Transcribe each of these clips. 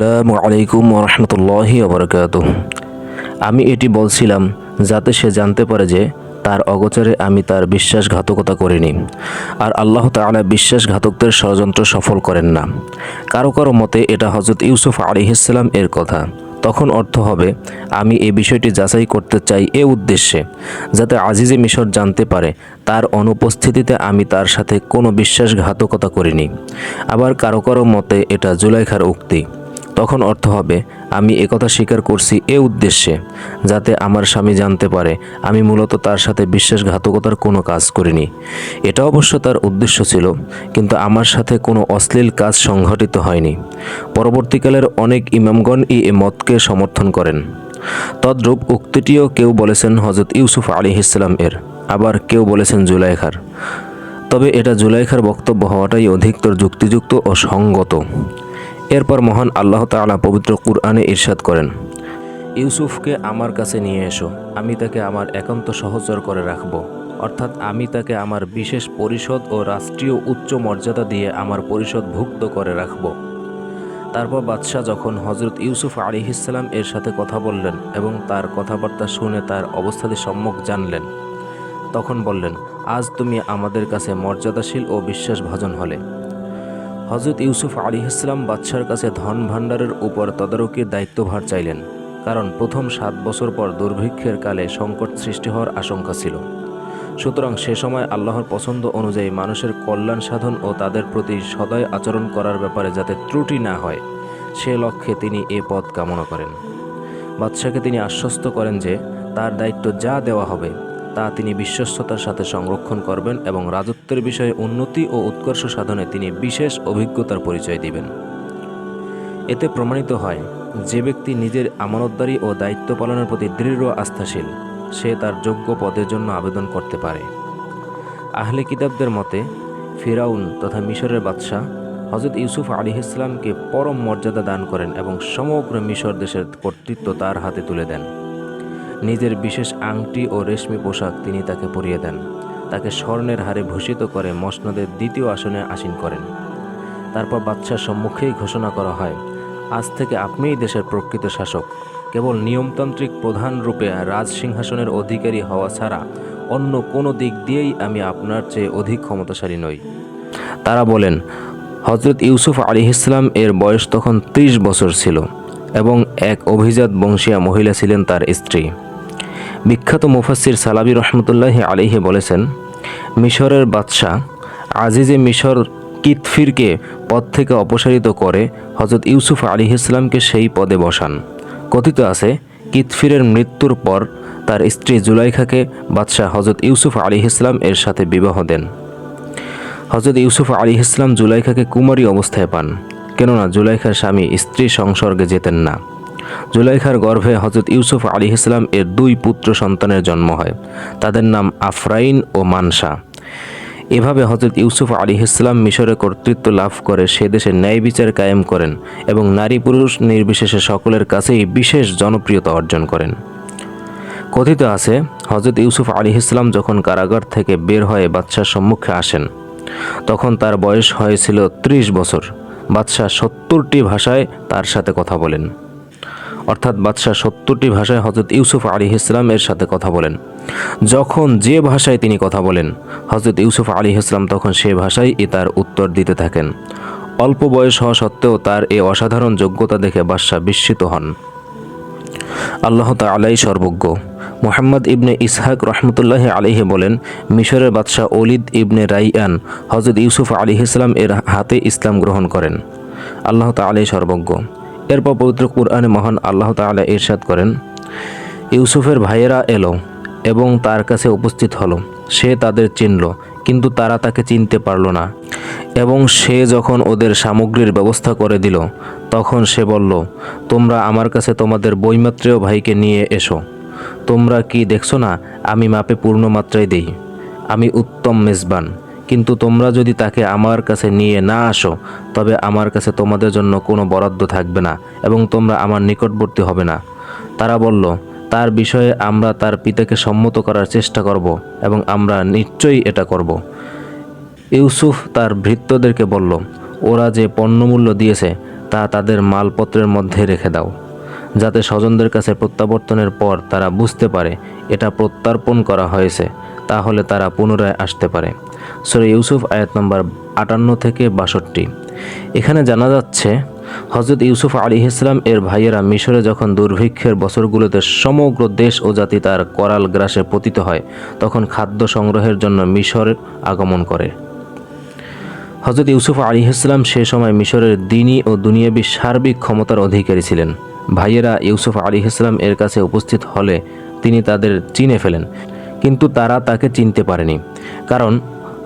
আসসালামু আলাইকুম রহমতুল্লাহি ওবরকাত আমি এটি বলছিলাম যাতে সে জানতে পারে যে তার অগোচরে আমি তার বিশ্বাসঘাতকতা করিনি। আর আল্লাহ তাআলা বিশ্বাসঘাতকদের ষড়যন্ত্র সফল করেন না। কারও কারও মতে এটা হজরত ইউসুফ আলিহিসাল্লাম এর কথা। তখন অর্থ হবে, আমি এই বিষয়টি যাচাই করতে চাই এ উদ্দেশ্যে, যাতে আজিজে মিশর জানতে পারে তার অনুপস্থিতিতে আমি তার সাথে কোনো বিশ্বাসঘাতকতা করিনি। আবার কারও কারও মতে এটা জুলাইখার উক্তি। তখন অর্থ হবে, আমি একথা স্বীকার করছি এ উদ্দেশ্যে, যাতে আমার স্বামী জানতে পারে, আমি মূলত তার সাথে বিশ্বাসঘাতকতার কোনো কাজ করিনি। এটা অবশ্য তার উদ্দেশ্য ছিল, কিন্তু আমার সাথে কোনো অশ্লীল কাজ সংঘটিত হয়নি। পরবর্তীকালের অনেক ইমামগণ ই এ মতকে সমর্থন করেন। তদ্রূপ উক্তিটিও কেউ বলেছেন হজরত ইউসুফ আলী ইসলাম এর, আবার কেউ বলেছেন জুলাইখার। তবে এটা জুলাইখার বক্তব্য হওয়াটাই অধিকতর যুক্তিযুক্ত ও সঙ্গত। এরপর মহান আল্লাহ তাআলা পবিত্র কুরআনে ইরশাদ করেন, ইউসুফকে আমার কাছে নিয়ে এসো, আমি তাকে আমার একান্ত সহচর করে রাখব। অর্থাৎ আমি তাকে আমার বিশেষ পরিষদ ও রাষ্ট্রীয় উচ্চ মর্যাদা দিয়ে আমার পরিষদ ভুক্ত করে রাখব। তারপর বাদশাহ যখন হজরত ইউসুফ আলিহিসাল্লাম এর সাথে কথা বললেন এবং তার কথাবার্তা শুনে তার অবস্থাতে সম্মুখ জানলেন, তখন বললেন, আজ তুমি আমাদের কাছে মর্যাদাশীল ও বিশ্বাসভাজন হলে। হজরত ইউসুফ আলী ইসলাম বাদশার কাছে ধন ভাণ্ডারের উপর তদারকির দায়িত্বভার চাইলেন, কারণ প্রথম সাত বছর পর দুর্ভিক্ষের কালে সংকট সৃষ্টি হওয়ার আশঙ্কা ছিল। সুতরাং সে সময় আল্লাহর পছন্দ অনুযায়ী মানুষের কল্যাণ সাধন ও তাদের প্রতি সদয় আচরণ করার ব্যাপারে যাতে ত্রুটি না হয়, সে লক্ষ্যে তিনি এ পদ কামনা করেন। বাদশাকে তিনি আশ্বস্ত করেন যে তার দায়িত্ব যা দেওয়া হবে তা তিনি বিশ্বস্ততার সাথে সংরক্ষণ করবেন এবং রাজত্বের বিষয়ে উন্নতি ও উৎকর্ষ সাধনে তিনি বিশেষ অভিজ্ঞতার পরিচয় দিবেন। এতে প্রমাণিত হয়, যে ব্যক্তি নিজের আমানতদারি ও দায়িত্ব পালনের প্রতি দৃঢ় আস্থাশীল, সে তার যোগ্য পদের জন্য আবেদন করতে পারে। আহলে কিতাবদের মতে, ফিরাউন তথা মিশরের বাদশাহ হজরত ইউসুফ আলী ইসলামকে পরম মর্যাদা দান করেন এবং সমগ্র মিশর দেশের কর্তৃত্ব তার হাতে তুলে দেন। নিজের বিশেষ আংটি ও রেশমি পোশাক তিনি তাকে পরিয়ে দেন। তাকে স্বর্ণের হারে ভূষিত করে মসনদের দ্বিতীয় আসনে আসীন করেন। তারপর বাদশার সম্মুখেই ঘোষণা করা হয়, আজ থেকে আপনিই দেশের প্রকৃত শাসক। কেবল নিয়মতান্ত্রিক প্রধান রূপে রাজ সিংহাসনের অধিকারী হওয়া ছাড়া অন্য কোনো দিক দিয়েই আমি আপনার চেয়ে অধিক ক্ষমতাশালী নই। তারা বলেন হজরত ইউসুফ আলী ইসলাম এর বয়স তখন ত্রিশ বছর ছিল এবং এক অভিজাত বংশীয়া মহিলা ছিলেন তার স্ত্রী। বিখ্যাত মুফাসির সালাবি রহমতুল্লাহ আলিহে বলেছেন, মিশরের বাদশাহ আজিজে মিশর কিতফিরকে পদ থেকে অপসারিত করে হজরত ইউসুফ আলী ইসলামকে সেই পদে বসান। কথিত আছে, কিতফিরের মৃত্যুর পর তার স্ত্রী জুলাইখাকে বাদশাহ হজরত ইউসুফ আলী ইসলাম এর সাথে বিবাহ দেন। হজরত ইউসুফ আলী ইসলাম জুলাইখাকে কুমারী অবস্থায় পান, কেননা জুলাইখার স্বামী স্ত্রী সংসর্গে যেতেন না। জুলাইখার গর্ভে হজরত ইউসুফ আলী ইসলাম এর দুই পুত্র সন্তানের জন্ম হয়। তাদের নাম আফরাইন ও মানসা। এভাবে হজরত ইউসুফ আলী ইসলাম মিশরে কর্তৃত্ব লাভ করে সে দেশে ন্যায় বিচার কায়েম করেন এবং নারী পুরুষ নির্বিশেষে সকলের কাছেই বিশেষ জনপ্রিয়তা অর্জন করেন। কথিত আছে হজরত ইউসুফ আলী ইসলাম যখন কারাগার থেকে বের হয়ে বাদশার সম্মুখে আসেন, তখন তার বয়স হয়েছিল ত্রিশ বছর। বাদশাহ সত্তরটি ভাষায় তার সাথে কথা বলেন। অর্থাৎ বাদশাহ সত্তরটি ভাষায় হজরত ইউসুফ আলী ইসলাম এর সাথে কথা বলেন। যখন যে ভাষায় তিনি কথা বলেন হজরত ইউসুফ আলী ইসলাম তখন সে ভাষায় এ তার উত্তর দিতে থাকেন। অল্প বয়স হওয়া সত্ত্বেও তার এই অসাধারণ যোগ্যতা দেখে বাদশাহ বিস্মিত হন। আল্লাহ তালাই সর্বজ্ঞ। মোহাম্মদ ইবনে ইসহাক রহমতুল্লাহ আলিহে বলেন, মিশরের বাদশাহ অলিদ ইবনে রাইয়ান হজরত ইউসুফ আলী ইসলাম এর হাতে ইসলাম গ্রহণ করেন। আল্লাহ তালাই সর্বজ্ঞ। এরপর পবিত্র কুরআনে মহান আল্লাহ তাআলা ইরশাদ করেন, ইউসুফের ভাইয়েরা এলো এবং তার কাছে উপস্থিত হলো। সে তাদের চিনল, কিন্তু তারা তাকে চিনতে পারল না। এবং সে যখন ওদের সামগ্রীর ব্যবস্থা করে দিল, তখন সে বলল, তোমরা আমার কাছে তোমাদের বৈমাত্রেয় ভাইকে নিয়ে এসো। তোমরা কি দেখছ না, আমি মাপে পূর্ণ মাত্রায় দেই। আমি উত্তম মেজবান। কিন্তু তোমরা যদি তাকে আমার কাছে নিয়ে না আসো, তবে আমার কাছে তোমাদের জন্য কোনো বরাদ্দ থাকবে না এবং তোমরা আমার নিকটবর্তী হবে না। তারা বলল, তার বিষয়ে আমরা তার পিতাকে সম্মত করার চেষ্টা করব এবং আমরা নিশ্চয়ই এটা করব। ইউসুফ তার ভৃত্যদেরকে বলল, ওরা যে পণ্যমূল্য দিয়েছে, তা তাদের মালপত্রের মধ্যে রেখে দাও, যাতে স্বজনদের কাছে প্রত্যাবর্তনের পর তারা বুঝতে পারে এটা প্রত্যার্পণ করা হয়েছে, তাহলে তারা পুনরায় আসতে পারে। সরে ইউসুফ, আয়াত নম্বর আটান্ন থেকে বাষট্টি। এখানে জানা যাচ্ছে হজরত ইউসুফ আলী ইসলাম এর ভাইয়েরা মিশরে যখন দুর্ভিক্ষের বছরগুলোতে সমগ্র দেশ ও জাতি তার করাল গ্রাসে পতিত হয়, তখন খাদ্য সংগ্রহের জন্য মিশর আগমন করে। হজরত ইউসুফ আলী ইসলাম সে সময় মিশরের দিনী ও দুনিয়াবী সার্বিক ক্ষমতার অধিকারী ছিলেন। ভাইয়েরা ইউসুফ আলী ইসলাম এর কাছে উপস্থিত হলে তিনি তাদের চিনে ফেলেন, কিন্তু তারা তাকে চিনতে পারেনি, কারণ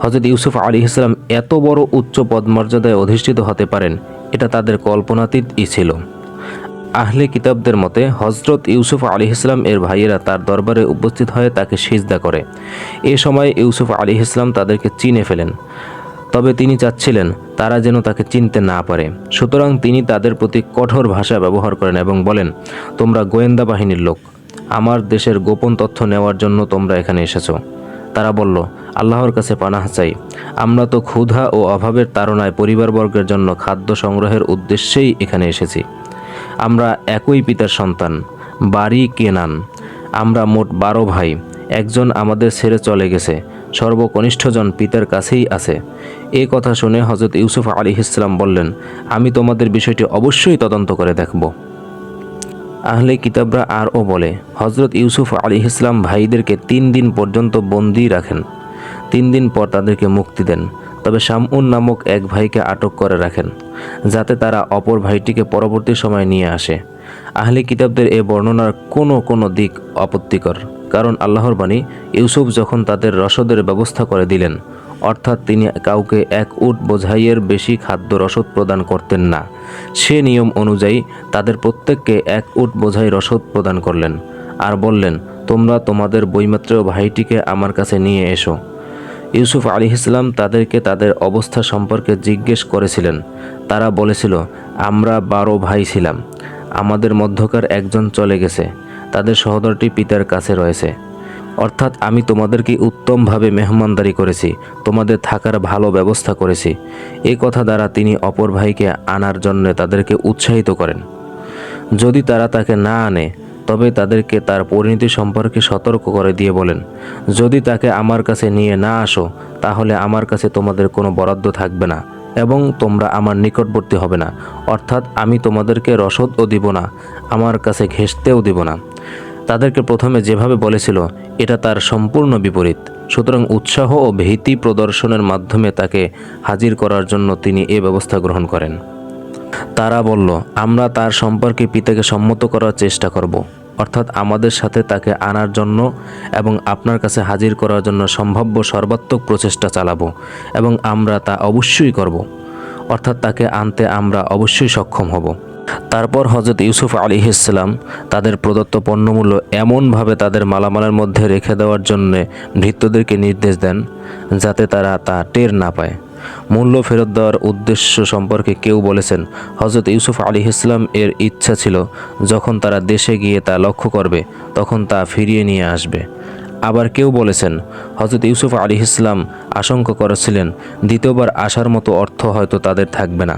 হজরত ইউসুফ আলী ইসলাম এত বড় উচ্চ পদমর্যাদায় অধিষ্ঠিত হতে পারেন, এটা তাদের কল্পনাতীতই ছিল। আহলে কিতাবদের মতে হজরত ইউসুফ আলী ইসলাম এর ভাইয়েরা তার দরবারে উপস্থিত হয়ে তাকে সিজদা করে। এ সময় ইউসুফ আলী ইসলাম তাদেরকে চিনে ফেলেন। তবে তিনি চাচ্ছিলেন, তারা যেন তাকে চিনতে না পারে। সুতরাং তিনি তাদের প্রতি কঠোর ভাষা ব্যবহার করেন এবং বলেন, তোমরা গোয়েন্দা বাহিনীর লোক। আমার দেশের গোপন তথ্য নেওয়ার জন্য তোমরা এখানে এসেছ। তারা বলল, আল্লাহর কাছে পানাহ চাই। আমরা তো ক্ষুধা ও অভাবের তাড়নায় পরিবারবর্গের জন্য খাদ্য সংগ্রহের উদ্দেশ্যেই এখানে এসেছি। আমরা একই পিতার সন্তান, বাড়ি কেনান। আমরা মোট বারো ভাই, একজন আমাদের ছেড়ে চলে গেছে। সর্বকনিষ্ঠজন পিতার কাছেই আছে। এ কথা শুনে হজরত ইউসুফ আলী ইসলাম বললেন, আমি তোমাদের বিষয়টি অবশ্যই তদন্ত করে দেখব। আহলে কিতাবরা আরও বলে হজরত ইউসুফ আলী ইসলাম ভাইদেরকে তিন দিন পর্যন্ত বন্দি রাখেন। তিন দিন পর তাদেরকে মুক্তি দেন। তবে শামউন নামক এক ভাইকে আটক করে রাখেন, যাতে তারা অপর ভাইটিকে পরবর্তী সময় নিয়ে আসে। আহলে কিতাবদের এ বর্ণনার কোনো কোনো দিক আপত্তিকর, কারণ আল্লাহর বাণী, ইউসুফ যখন তাদের রসদের ব্যবস্থা করে দিলেন অর্থাৎ তিনি কাউকে এক উট বোঝাইয়ের বেশি খাদ্য রসদ প্রদান করতেন না। সে নিয়ম অনুযায়ী তাদের প্রত্যেককে এক উট বোঝাই রসদ প্রদান করলেন আর বললেন, তোমরা তোমাদের বৈমাত্রেয় ভাইটিকে আমার কাছে নিয়ে এসো। ইউসুফ আলী ইসলাম তাদেরকে তাদের অবস্থা সম্পর্কে জিজ্ঞেস করেছিলেন। তারা বলেছিল, আমরা বারো ভাই ছিলাম। আমাদের মধ্যকার একজন চলে গেছে। তাদের সহোদরটি পিতার কাছে রয়েছে। অর্থাৎ আমি তোমাদেরকে উত্তমভাবে মেহমানদারি করেছি, তোমাদের থাকার ভালো ব্যবস্থা করেছি। এই কথা দ্বারা তিনি অপর ভাইকে আনার জন্য তাদেরকে উৎসাহিত করেন। যদি তারা তাকে না আনে, তবে তাদেরকে তার পরিণতি সম্পর্কে সতর্ক করে দিয়ে বলেন, যদি তাকে আমার কাছে নিয়ে না আসো, তাহলে আমার কাছে তোমাদের কোনো বরাদ্দ থাকবে না এবং তোমরা আমার নিকটবর্তী হবে না। অর্থাৎ আমি তোমাদেরকে রসদও দিব না, আমার কাছে ঘেঁষতেও দিব না। তাদেরকে প্রথমে যেভাবে বলেছিল, এটা তার সম্পূর্ণ বিপরীত। সুতরাং উৎসাহ ও ভীতি প্রদর্শনের মাধ্যমে তাকে হাজির করার জন্য তিনি এ ব্যবস্থা গ্রহণ করেন। তারা বলল, আমরা তার সম্পর্কে পিতাকে সম্মত করার চেষ্টা করব। অর্থাৎ আমাদের সাথে তাকে আনার জন্য এবং আপনার কাছে হাজির করার জন্য সম্ভাব্য সর্বাত্মক প্রচেষ্টা চালাবো এবং আমরা তা অবশ্যই করব। অর্থাৎ তাকে আনতে আমরা অবশ্যই সক্ষম হব। তারপর হজরত ইউসুফ আলী ইসলাম তাদের প্রদত্ত পণ্যমূল্য এমনভাবে তাদের মালামালের মধ্যে রেখে দেওয়ার জন্য ভৃত্যদেরকে নির্দেশ দেন যাতে তারা তা টের না পায়। মূল্য ফেরত দেওয়ার উদ্দেশ্য সম্পর্কে কেউ বলেছেন হজরত ইউসুফ আলী ইসলাম এর ইচ্ছা ছিল, যখন তারা দেশে গিয়ে তা লক্ষ্য করবে, তখন তা ফিরিয়ে নিয়ে আসবে। আবার কেউ বলেছেন হজরত ইউসুফ আলী ইসলাম আশঙ্কা করেছিলেন, দ্বিতীয়বার আসার মতো অর্থ হয়তো তাদের থাকবে না।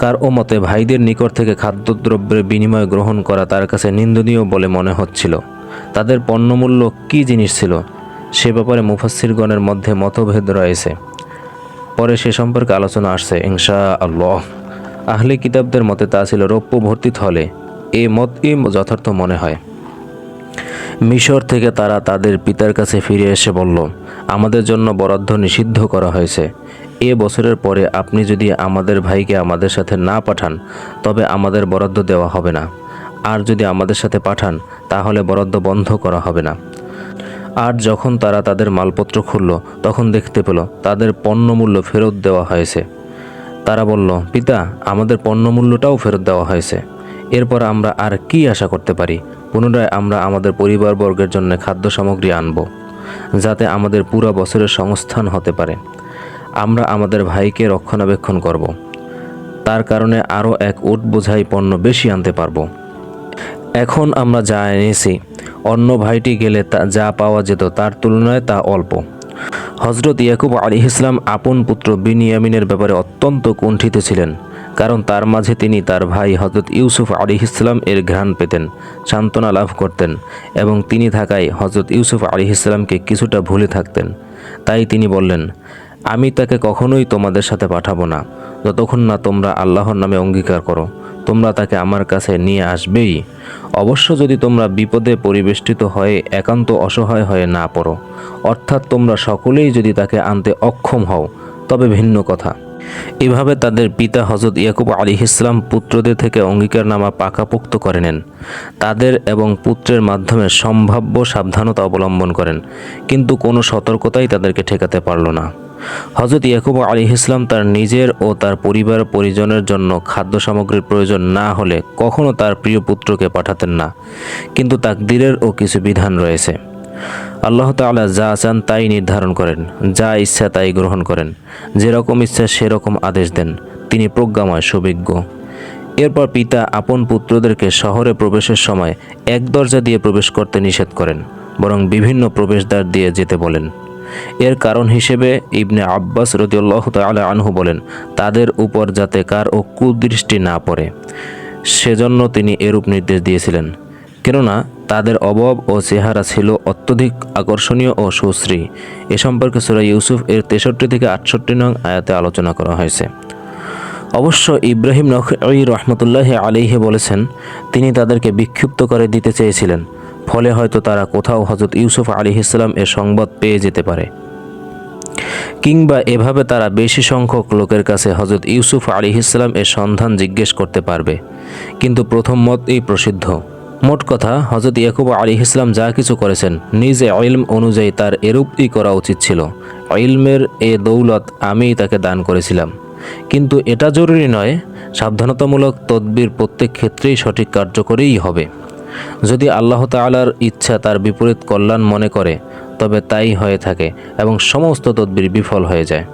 কার ও মতে ভাইদের নিকট থেকে খাদ্যদ্রব্যের বিনিময় গ্রহণ করা তার কাছে নিন্দনীয় বলে মনে হচ্ছিল। তাদের পণ্যমূল্য কী জিনিস ছিল, সে ব্যাপারে মুফাসিরগণের মধ্যে মতভেদ রয়েছে। পরে সে সম্পর্কে আলোচনা আসছে ইনশা আল্লাহ আহলে কিতাবদের মতে তা ছিল রৌপ্য ভর্তি থলে। এ মত মতই যথার্থ মনে হয়। মিশর থেকে তারা তাদের পিতার কাছে ফিরে এসে বলল, আমাদের জন্য বরাদ্দ নিষিদ্ধ করা হয়েছে। এ বছরের পরে আপনি যদি আমাদের ভাইকে আমাদের সাথে না পাঠান, তবে আমাদের বরাদ্দ দেওয়া হবে না। আর যদি আমাদের সাথে পাঠান, তাহলে বরাদ্দ বন্ধ করা হবে না। আর যখন তারা তাদের মালপত্র খুলল, তখন দেখতে পেল তাদের পণ্যমূল্য ফেরত দেওয়া হয়েছে। তারা বলল, পিতা, আমাদের পণ্যমূল্যটাও ফেরত দেওয়া হয়েছে। এরপর আমরা আর কি আশা করতে পারি? পুনরায় আমরা আমাদের পরিবারবর্গের জন্য খাদ্য সামগ্রী আনব, যাতে আমাদের পুরো বছরের সংস্থান হতে পারে। আমরা আমাদের ভাইকে রক্ষণাবেক্ষণ করব। তার কারণে আরও এক উট বোঝাই পণ্য বেশি আনতে পারব। এখন আমরা যা এনেছি, অন্য ভাইটি গেলে তা যা পাওয়া যেত তার তুলনায় তা অল্প। হজরত ইয়াকুব আলী ইসলাম আপন পুত্র বিনিয়ামিনের ব্যাপারে অত্যন্ত কুণ্ঠিত ছিলেন, কারণ তার মাঝে তিনি তার ভাই হজরত ইউসুফ আলী ইসলাম এর ঘ্রাণ পেতেন, সান্ত্বনা লাভ করতেন এবং তিনি থাকায় হজরত ইউসুফ আলী ইসলামকে কিছুটা ভুলে থাকতেন। তাই তিনি বললেন আমি তাকে কখনোই তোমাদের সাথে পাঠাবো না। যতক্ষণ না তোমরা আল্লাহর নামে অঙ্গীকার করো, তোমরা তাকে আমার কাছে নিয়ে আসবেই। অবশ্য যদি তোমরা বিপদে পরিবেষ্টিত হয়ে একান্ত অসহায় হয়ে না পড়ো, অর্থাৎ তোমরা সকলেই যদি তাকে আনতে অক্ষম হও, তবে ভিন্ন কথা। এভাবে তাদের পিতা হজরত ইয়াকুব আলী ইসলাম পুত্রদের থেকে অঙ্গীকারনামা পাকাপোক্ত করে নেন। তাদের এবং পুত্রের মাধ্যমে সম্ভাব্য সাবধানতা অবলম্বন করেন, কিন্তু কোনো সতর্কতাই তাদেরকে ঠেকাতে পারল না। হজরত ইয়াকুব আলী ইসলাম তার নিজের ও তার পরিবার পরিজনের জন্য খাদ্য সামগ্রীর প্রয়োজন না হলে কখনও তার প্রিয় পুত্রকে পাঠাতেন না। কিন্তু তাকদিরেরও কিছু বিধান রয়েছে। আল্লাহ তাআলা যা চান তাই নির্ধারণ করেন, যা ইচ্ছা তাই গ্রহণ করেন। যেরকম ইচ্ছা সেরকম আদেশ দেন। তিনি প্রজ্ঞাময়, সুবিজ্ঞ। এরপর পিতা আপন পুত্রদেরকে শহরে প্রবেশের সময় এক দরজা দিয়ে প্রবেশ করতে নিষেধ করেন, বরং বিভিন্ন প্রবেশদ্বার দিয়ে যেতে বলেন। এর কারণ হিসেবে ইবনে আব্বাস রদিউল্লাহ তাআলা আনহু বলেন, তাদের উপর যাতে কার ও কুদৃষ্টি না পড়ে, সেজন্য তিনি এরূপ নির্দেশ দিয়েছিলেন। কেননা, তাদের অভাব ও চেহারা ছিল অত্যধিক আকর্ষণীয় ও সুশ্রী। এ সম্পর্কে সুরা ইউসুফ এর তেষট্টি থেকে আটষট্টি নং আয়াতে আলোচনা করা হয়েছে। অবশ্য ইব্রাহিম নখী রহমতুল্লাহ আলিহে বলেছেন, তিনি তাদেরকে বিক্ষিপ্ত করে দিতে চেয়েছিলেন। ফলে হয়তো তারা কোথাও হজরত ইউসুফ আলী ইসলাম এর সংবাদ পেয়ে যেতে পারে। কিংবা এভাবে তারা বেশি সংখ্যক লোকের কাছে হজরত ইউসুফ আলী ইসলাম এর সন্ধান জিজ্ঞেস করতে পারবে। কিন্তু প্রথম মতই প্রসিদ্ধ। মোট কথা হজরত ইয়াকুব আলী ইসলাম যা কিছু করেছেন, নিজে ইলম অনুযায়ী তার এরূপই করা উচিত ছিল। ইলমের এ দৌলত আমিই তাকে দান করেছিলাম। কিন্তু এটা জরুরি নয়, সাবধানতামূলক তদবির প্রত্যেক ক্ষেত্রেই সঠিক কার্যকরীই হবে। যদি আল্লাহ তালার ইচ্ছা তার বিপরীত কল্যাণ মনে করে, তবে তাই হয়ে থাকে এবং সমস্ত তদবির বিফল হয়ে যায়।